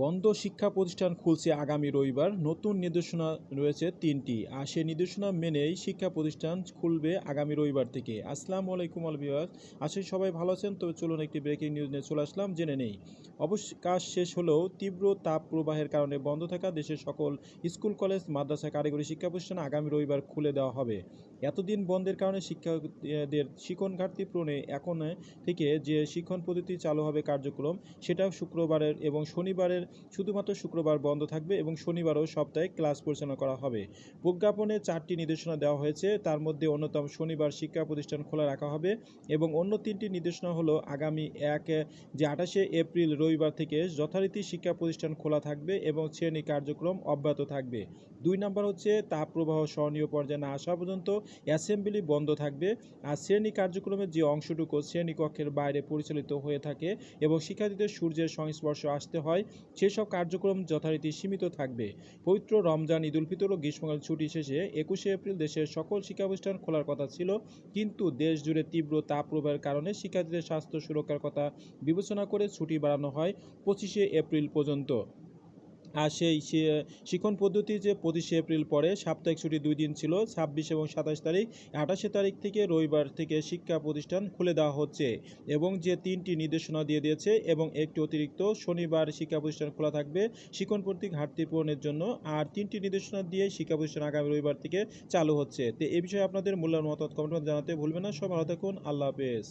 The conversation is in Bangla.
বন্ধ শিক্ষা প্রতিষ্ঠান খুলছে আগামী রবিবার। নতুন নির্দেশনা রয়েছে তিনটি। আর সেই নির্দেশনা মেনেই শিক্ষা প্রতিষ্ঠান খুলবে আগামী রবিবার থেকে। আসসালামু আলাইকুম আলবিয়ার আশা করি সবাই ভালো আছেন। তবে চলুন একটি ব্রেকিং নিউজ নিয়ে চলে আসলাম। জেনে নেই। অবশ্য কাজ শেষ হলেও তীব্র তাপ প্রবাহের কারণে বন্ধ থাকা দেশের সকল স্কুল, কলেজ, মাদ্রাসা, কারিগরি শিক্ষা প্রতিষ্ঠান আগামী রবিবার খুলে দেওয়া হবে। এতদিন বন্ধের কারণে শিক্ষকদের শিক্ষণ ঘাটতি পূরণে এখন থেকে যে শিক্ষণ পদ্ধতি চালু হবে কার্যক্রম সেটাও শুক্রবারের এবং শনিবারের শুধুমাত্র শুক্রবার বন্ধ থাকবে এবং শনিবারও সপ্তাহে ক্লাস পরিচালনা করা হবে। প্রজ্ঞাপনে চারটি নির্দেশনা দেওয়া হয়েছে, তার মধ্যে অন্যতম শনিবার শিক্ষা প্রতিষ্ঠান খোলা রাখা হবে এবং অন্য তিনটি নির্দেশনা হলো আগামী এক, যে আঠাশে এপ্রিল রবিবার থেকে যথারীতি শিক্ষা প্রতিষ্ঠান খোলা থাকবে এবং শ্রেণি কার্যক্রম অব্যাহত থাকবে। দুই নম্বর হচ্ছে তাপ প্রবাহ সহনীয় পর্যায়ে না আসা পর্যন্ত অ্যাসেম্বলি বন্ধ থাকবে। আর শ্রেণি কার্যক্রমের যে অংশটুকু শ্রেণীকক্ষের বাইরে পরিচালিত হয়ে থাকে এবং শিক্ষার্থীদের সূর্যের সংস্পর্শে আসতে হয়, সেসব কার্যক্রম যথারীতি সীমিত থাকবে। পবিত্র রমজান, ঈদ উল ফিতর ও গ্রীষ্মকাল ছুটি শেষে একুশে এপ্রিল দেশের সকল শিক্ষা প্রতিষ্ঠান খোলার কথা ছিল। কিন্তু দেশ জুড়ে তীব্র তাপ প্রবাহের কারণে শিক্ষার্থীদের স্বাস্থ্য সুরক্ষার কথা বিবেচনা করে ছুটি বাড়ানো হয় পঁচিশে এপ্রিল পর্যন্ত। আর সেই শিক্ষণ পদ্ধতি যে পঁচিশে এপ্রিল পরে সাপ্তাহিক ছুটি দুই দিন ছিল, ছাব্বিশ এবং সাতাশ তারিখ। আঠাশে তারিখ থেকে রবিবার থেকে শিক্ষা প্রতিষ্ঠান খুলে দেওয়া হচ্ছে এবং যে তিনটি নির্দেশনা দিয়ে দিয়েছে এবং একটি অতিরিক্ত শনিবার শিক্ষা প্রতিষ্ঠান খোলা থাকবে শিক্ষণ প্রতি ঘাটতি পূরণের জন্য আর তিনটি নির্দেশনা দিয়ে শিক্ষা প্রতিষ্ঠান আগামী রবিবার থেকে চালু হচ্ছে। তো এ বিষয়ে আপনাদের মূল্যায়ন, মতামত কমেন্ট জানাতে ভুলবেন না। সব ভালো থাকুন। আল্লাহ হাফেজ।